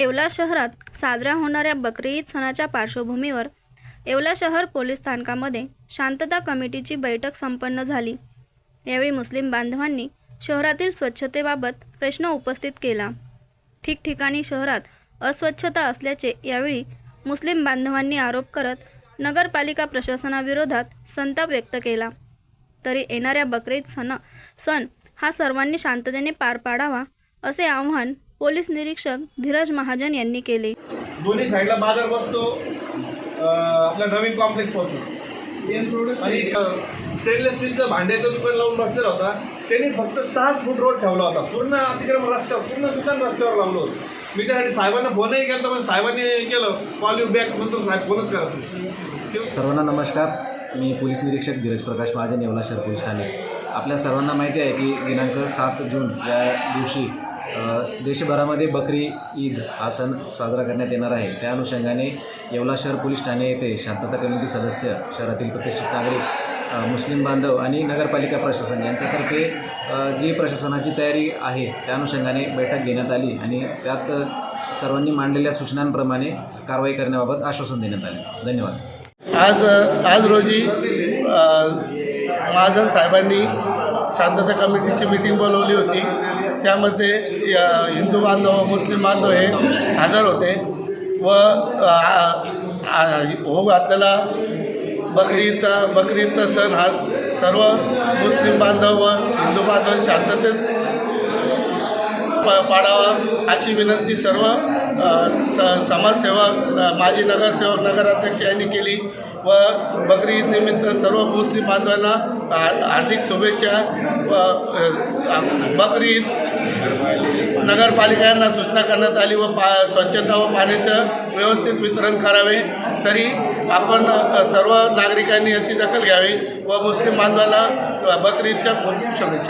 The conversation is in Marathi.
येवला शहरात साजऱ्या होणाऱ्या बकरी ईद सणाच्या पार्श्वभूमीवर येवला शहर पोलीस स्थानकामध्ये शांतता कमिटीची बैठक संपन्न झाली. यावेळी मुस्लिम बांधवांनी शहरातील स्वच्छतेबाबत प्रश्न उपस्थित केला. ठिकठिकाणी शहरात अस्वच्छता असल्याचे यावेळी मुस्लिम बांधवांनी आरोप करत नगरपालिका प्रशासनाविरोधात संताप व्यक्त केला. तरी येणाऱ्या बकरीद सण सण हा सर्वांनी शांततेने पार पाडावा असे आव्हान पोलीस निरीक्षक धीरज महाजन यांनी केले. दोन्ही साईडला बाजार बसतो. अं, आपल्या नवीन कॉम्प्लेक्सपासून. आणि स्टेनलेस स्टीलचं भांड्याचं दुकान लावून बसलेला होता. त्यांनी फक्त सहाच फूट रोड ठेवला होता. पूर्ण अतिक्रमण रस्त्यावर पूर्ण दुकान रस्त्यावर लावलं होतं. मी त्यासाठी साहेबांना फोनही केला पण साहेबांनी केलं. कॉल यू बॅक नंतर साहेब फोनच करत. सर्वांना नमस्कार. मी पोलीस निरीक्षक धीरज प्रकाश महाजन येवला शहर पोलीस ठाणे. आपल्या सर्वांना माहिती आहे की दिनांक सात जून या दिवशी देशभरामध्ये बकरी ईद हा सण साजरा करण्यात येणार आहे. त्या अनुषंगाने येवला शहर पोलीस ठाणे येथे शांतता कमिटी सदस्य शहरातील प्रतिष्ठित नागरिक मुस्लिम बांधव आणि नगरपालिका प्रशासन यांच्यातर्फे जी प्रशासनाची तयारी आहे त्या अनुषंगाने बैठक घेण्यात आली आणि त्यात सर्वांनी मांडलेल्या सूचनांप्रमाणे कारवाई करण्याबाबत आश्वासन देण्यात आले. धन्यवाद. आज आज रोजी महाजन साहेबांनी शांतता कमिटीची मीटिंग बोलवली होती. त्यामध्ये हिंदू बांधव मुस्लिम बांधव हे हजर होते व हो घातलेला बकरीचा बकरीचा सण हा सर्व मुस्लिम बांधव व हिंदू बांधव शांततेत प- पाडावा अशी विनंती सर्व स समाजसेवक माजी नगरसेवक नगराध्यक्ष यांनी केली व बकरी ईदनिमित्त सर्व मुस्लिम बांधवांना हार्दिक शुभेच्छा व बकरी ईद नगरपालिकांना सूचना करण्यात आली व पा स्वच्छता व पाण्याचं व्यवस्थित वितरण करावे. तरी आपण सर्व नागरिकांनी याची दखल घ्यावी व मुस्लिम बांधवांना बकरीदच्या बकरी ईदच्या खूप शुभेच्छा.